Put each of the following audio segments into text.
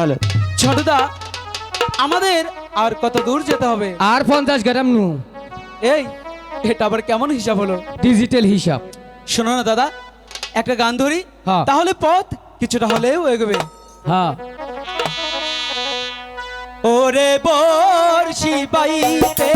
Hello. ছোটদা আমাদের আর কত দূর যেতে হবে? আর পঞ্চাশ গ্রাম নু এই এটা আবার কেমন হিসাব হলো? ডিজিটাল হিসাব। শোনো না দাদা একটা গান ধরি হ্যাঁ। তাহলে পথ কিছুটা হলেও এগোবে। হ্যাঁ। ওরে বর্ষি বাইতে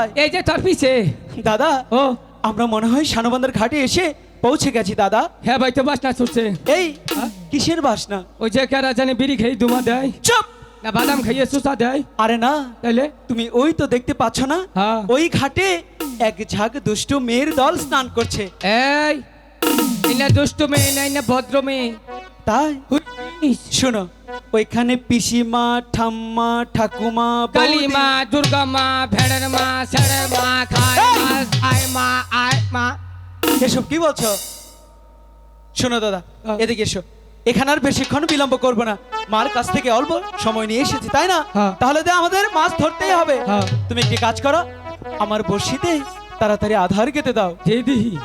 কোথায় এই যে তোর পিছে দাদা ও। আমরা মনে হয় শানবান্দার ঘাটে এসে পৌঁছে গেছি দাদা। হ্যাঁ ভাই তো বাস না ছুটছে। এই কিসের বাসনা? ওই যে কেরা জানে বিড়ি খেয়ে দুমা দেয়। চুপ! না বাদাম খাইয়ে সুসা দেয়। আরে না তাইলে? তুমি ওই তো দেখতে পাচ্ছ না? হ্যাঁ। ওই ঘাটে এক ঝাঁক দুষ্ট মেয়ের দল স্নান করছে। এই না দুষ্ট মেয়ে না ভদ্র মেয়ে। তাই? শোনো ওইখানে পিসিমা ঠাম্মা ঠাকুমা বৌদি- কালী মা দুর্গা মা ভেড়ের মা ছেড়ের মা খায় মা আয় মা আয় মা এসব কি বলছো? শোনো দাদা। এদিকে এসো। এখানে আর বেশিক্ষণ বিলম্ব করব না। মার কাছ থেকে অল্প সময় নিয়ে এসেছি তাই না? হ্যাঁ। তাহলে তো আমাদের মাছ ধরতেই হবে। হ্যাঁ। তুমি একটি কাজ করো আমার বড়শিতে তাড়াতাড়ি আধার কেটে দাও। দিদি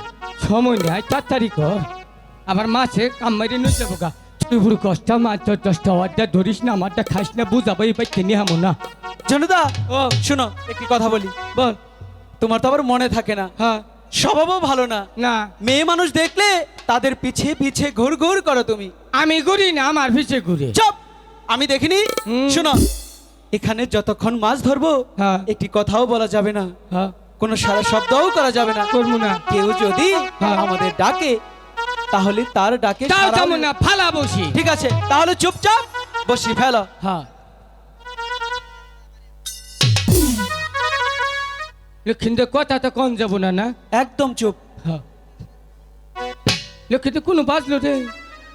সময় নেই তাড়াতাড়ি কর। আবার মাছে কামারি নুচে বোকা তুই বুড়ো কষ্ট মাছ তোর দশটা অর্ডা ধরিস না আমারটা খাইস না বুঝাবো এই পাইতে নিয়ে হামো না। জনদা ও। শোনো একটি কথা বলি। বল। তোমার তো আবার মনে থাকে না। হ্যাঁ। স্বভাবও ভালো না। না। মেয়ে মানুষ দেখলে তাদের পিছে পিছে ঘুর ঘুর করো তুমি। আমি ঘুরি না আমার পিছে ঘুরে। চপ! আমি দেখিনি। শোনো এখানে যতক্ষণ মাছ ধরবো হ্যাঁ। একটি কথাও বলা যাবে না। হ্যাঁ। কোনো সারা শব্দও করা যাবে না। করব না। কেউ যদি হ্যাঁ। আমাদের ডাকে তাহলে তার ডাকে তাও সাড়া তেমন না ফালা বসি। ঠিক আছে তাহলে চুপচাপ বসি ফেলো। হ্যাঁ। লক্ষ্মীতে কথা তো কম যাব না না? একদম চুপ। হ্যাঁ। কোনো বাজলো রে?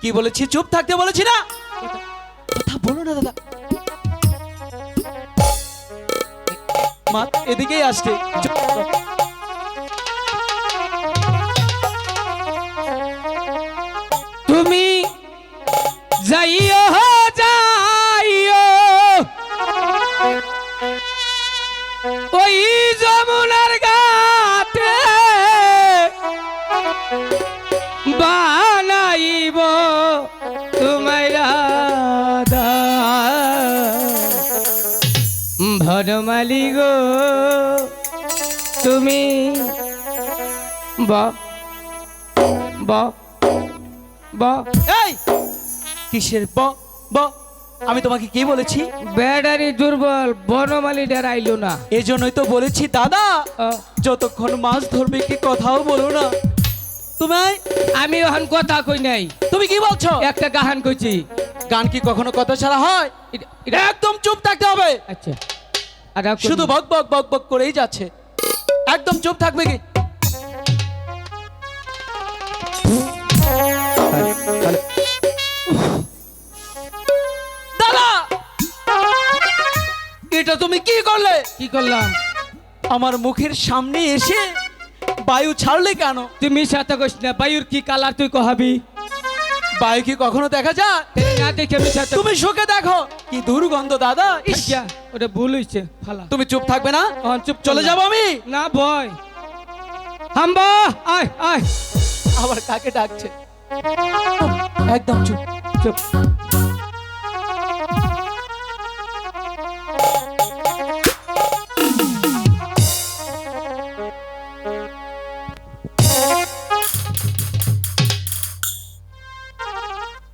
কি বলেছি? চুপ থাকতে বলেছি না? কথা বলো না দাদা। মা এদিকেই আসছে। চুপ। ভরমালি গো তুমি বা বা বা। এই কিসের ব ব? আমি তোমাকে কি বলেছি? ব্যাটারি দুর্বল বনমালি ডেরাইলো না। এই জন্যই তো বলেছি দাদা। যতক্ষণ মাছ ধরবে কি কথাও বলো না। তুমি আমি ওখান কথা কই নাই। তুমি কি বলছো? একটা গাহান কইছি। গান কি কখনো কথা ছাড়া হয়? একদম চুপ থাকতে হবে। আচ্ছা। শুধু বক বক বক বক করেই যাচ্ছে। একদম চুপ থাকবে কি? দাদা! এটা তুমি কি করলে? কি করলাম? আমার মুখের সামনে এসে বায়ু ছাড়লে কেন? তুমি সাথে কইস না। বায়ুর কি কালার তুই কহাবি? বায়ু কি কখনো দেখা যায়? না দেখে আমি সাথে তুমি শোকে দেখো। কি দুর্গন্ধ দাদা? ইস, ওটা ভুল হয়েছে ফালা। তুমি চুপ থাকবে না? অন চুপ চলে যাব আমি? না ভয়। হাম্বা আয় আয়। আবার কাকে ডাকছে? একদম চুপ। চুপ।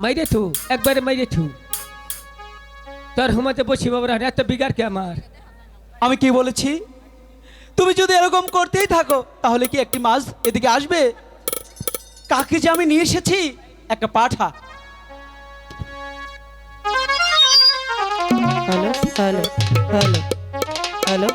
মাইরে থু একবারে মাইরে থু। তোর হুমাতে বসি বাবরা এত বিগার কে আমার? আমি কি বলেছি? তুমি যদি এরকম করতেই থাকো তাহলে কি একটি মাছ এদিকে আসবে? কাকে যে আমি নিয়ে এসেছি? একটা পাঠা। Hello hello hello hello.